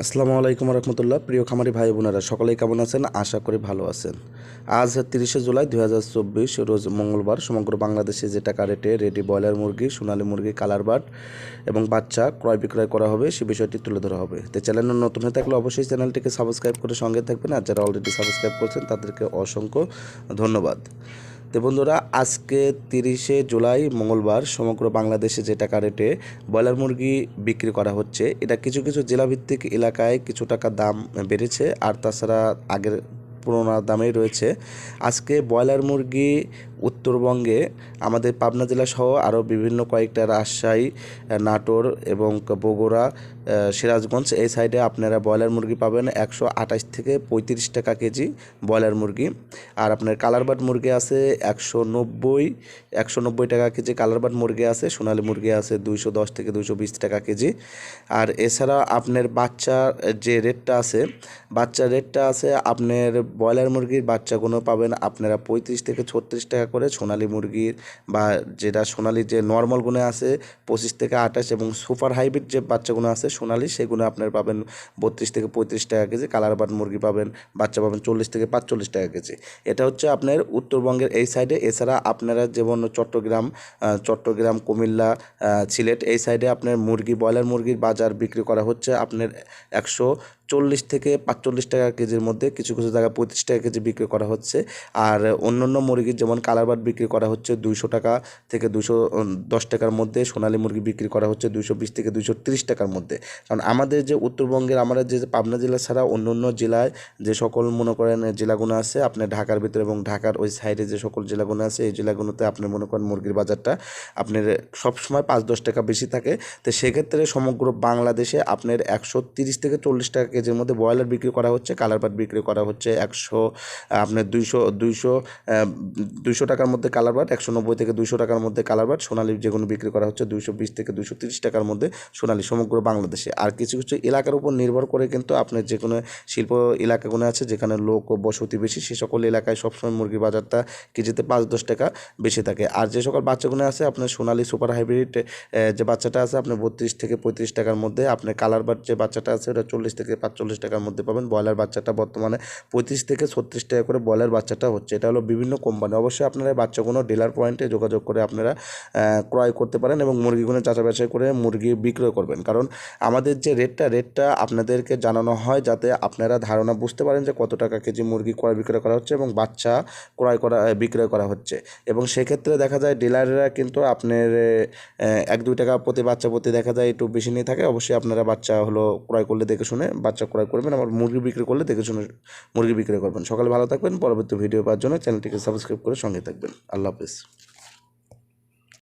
আসসালামু আলাইকুম রহমতুল্লাহ। প্রিয় খামারি ভাই বোনেরা, সকলেই কেমন আছেন? আশা করি ভালো আছেন। আজ তিরিশে জুলাই দুই হাজার চব্বিশ, রোজ মঙ্গলবার সমগ্র বাংলাদেশে যে টাকা রেটে রেডি ব্রয়লার মুরগি, সোনালী মুরগি, কালার বাট এবং বাচ্চা ক্রয় বিক্রয় করা হবে, সে বিষয়টি তুলে ধরা হবে। তো চ্যানেল নতুন হয়ে থাকলে অবশ্যই চ্যানেলটিকে সাবস্ক্রাইব করে সঙ্গে থাকবেন। আর যারা অলরেডি সাবস্ক্রাইব করছেন, তাদেরকে অসংখ্য ধন্যবাদ। তো বন্ধুরা, আজকে তিরিশে জুলাই, মঙ্গলবার সমগ্র বাংলাদেশে যে টাকা রেটে ব্রয়লার মুরগি বিক্রি করা হচ্ছে, এটা কিছু কিছু জেলাভিত্তিক এলাকায় কিছু টাকা দাম বেড়েছে। আর তাছাড়া আগের পুরোনো দামেই রয়েছে। আজকে ব্রয়লার মুরগি উত্তরবঙ্গে, আমাদের পাবনা জেলা সহ আরও বিভিন্ন কয়েকটা রাজশাহী নাটোর এবং বগুড়া সিরাজগঞ্জ, এই সাইডে আপনারা ব্রয়লার মুরগি পাবেন একশো আঠাশ থেকে পঁয়ত্রিশ টাকা কেজি ব্রয়লার মুরগি। আর আপনার কালারবাট মুরগি আছে একশো নব্বই একশো নব্বই টাকা কেজি কালারবাট মুরগি আছে, সোনালী মুরগি আছে দুইশো দশ থেকে দুইশো বিশ টাকা কেজি। আর এছাড়া আপনার বাচ্চার যে রেটটা আছে বাচ্চার রেটটা আছে আপনার ব্রয়লার মুরগির বাচ্চাগুলো পাবেন আপনারা পঁয়ত্রিশ থেকে ছত্রিশ টাকা করে সোনালি মুরগির বা যেটা সোনালী যে নর্মাল গুণে আছে পঁচিশ থেকে আঠাশ এবং সুপার হাইব্রিড যে বাচ্চাগুলো আছে সোনালি, সেগুলো আপনার পাবেন বত্রিশ থেকে পঁয়ত্রিশ টাকা কেজি। কালার বাট মুরগি পাবেন, বাচ্চা পাবেন চল্লিশ থেকে পাঁচচল্লিশ টাকা কেজি। এটা হচ্ছে আপনার উত্তরবঙ্গের এই সাইডে এছাড়া আপনারা যেমন চট্টগ্রাম চট্টগ্রাম, কুমিল্লা সিলেট, এই সাইডে আপনার মুরগি, ব্রয়লার মুরগির বাজার বিক্রি করা হচ্ছে আপনার একশো চল্লিশ থেকে পাঁচচল্লিশ টাকা কেজির মধ্যে কিছু কিছু জায়গায় পঁয়ত্রিশ টাকা কেজি বিক্রি করা হচ্ছে। আর অন্যান্য মুরগির যেমন কালারবাট বিক্রি করা হচ্ছে দুইশো টাকা থেকে দুশো দশ টাকার মধ্যে। সোনালী মুরগি বিক্রি করা হচ্ছে দুইশো বিশ থেকে দুইশো তিরিশ টাকার মধ্যে। কারণ আমাদের যে উত্তরবঙ্গের আমরা যে পাবনা জেলা ছাড়া অন্য অন্য জেলায় যে সকল মনে করেন জেলাগুলো আছে আপনার ঢাকার ভিতরে এবং ঢাকার ওই সাইডে যে সকল জেলাগুলো আছে, এই জেলাগুলোতে আপনি মনে করেন মুরগির বাজারটা আপনার সবসময় পাঁচ দশ টাকা বেশি থাকে। তো সেক্ষেত্রে সমগ্র বাংলাদেশে আপনার একশো তিরিশ থেকে চল্লিশ টাকা কেজির মধ্যে ব্রয়লার বিক্রি করা হচ্ছে, কালার পাট বিক্রি করা হচ্ছে একশো আপনার দুইশো দুইশো দুইশো টাকার মধ্যে কালার বাট একশো নব্বই থেকে দুইশো টাকার মধ্যে কালার বাট সোনালি যেগুলো বিক্রি করা হচ্ছে দুইশো বিশ থেকে দুইশো তিরিশ টাকার মধ্যে সোনালি সমগ্র বাংলাদেশে। আর কিছু কিছু এলাকার উপর নির্ভর করে কিন্তু আপনার যে কোনো শিল্প এলাকাগুলো আছে, যেখানে লোক বসতি বেশি, সে সকল এলাকায় সবসময় মুরগির বাজারটা কেজিতে পাঁচ দশ টাকা বেশি থাকে। আর যে সকল বাচ্চাগুলো আছে, আপনার সোনালি সুপার হাইব্রিড যে বাচ্চাটা আছে, আপনার বত্রিশ থেকে পঁয়ত্রিশ টাকার মধ্যে, আপনার কালার বাট যে বাচ্চাটা আছে, ওটা চল্লিশ থেকে পাঁচচল্লিশ টাকার মধ্যে পাবেন। ব্রয়লার বাচ্চাটা বর্তমানে পঁয়ত্রিশ থেকে ছত্রিশ টাকা করে ব্রয়লার বাচ্চাটা হচ্ছে। এটা হলো বিভিন্ন কোম্পানি। অবশ্যই আপনারা এই বাচ্চাগুলো ডিলার পয়েন্টে যোগাযোগ করে আপনারা ক্রয় করতে পারেন এবং মুরগিগুলো বাছাই করে মুরগি বিক্রয় করবেন। কারণ আমাদের যে রেটটা রেটটা আপনাদেরকে জানানো হয় যাতে আপনারা ধারণা বুঝতে পারেন যে কত টাকা কেজি মুরগি ক্রয় বিক্রয় করা হচ্ছে এবং বাচ্চা ক্রয় করা বিক্রয় করা হচ্ছে। এবং সেক্ষেত্রে দেখা যায় ডিলাররা কিন্তু আপনার এক দুই টাকা প্রতি বাচ্চা প্রতি দেখা যায় একটু বেশি নিয়ে থাকে। অবশ্যই আপনারা বাচ্চা হলো ক্রয় করলে দেখে শুনে বাচ্চা ক্রয় করবেন, আবার মুরগি বিক্রি করলে দেখে শুনে মুরগি বিক্রি করবেন। সকালে ভালো থাকবেন, পরবর্তী ভিডিও পাওয়ার জন্য চ্যানেলটিকে সাবস্ক্রাইব করে সঙ্গে থাকবেন। আল্লাহ হাফিজ।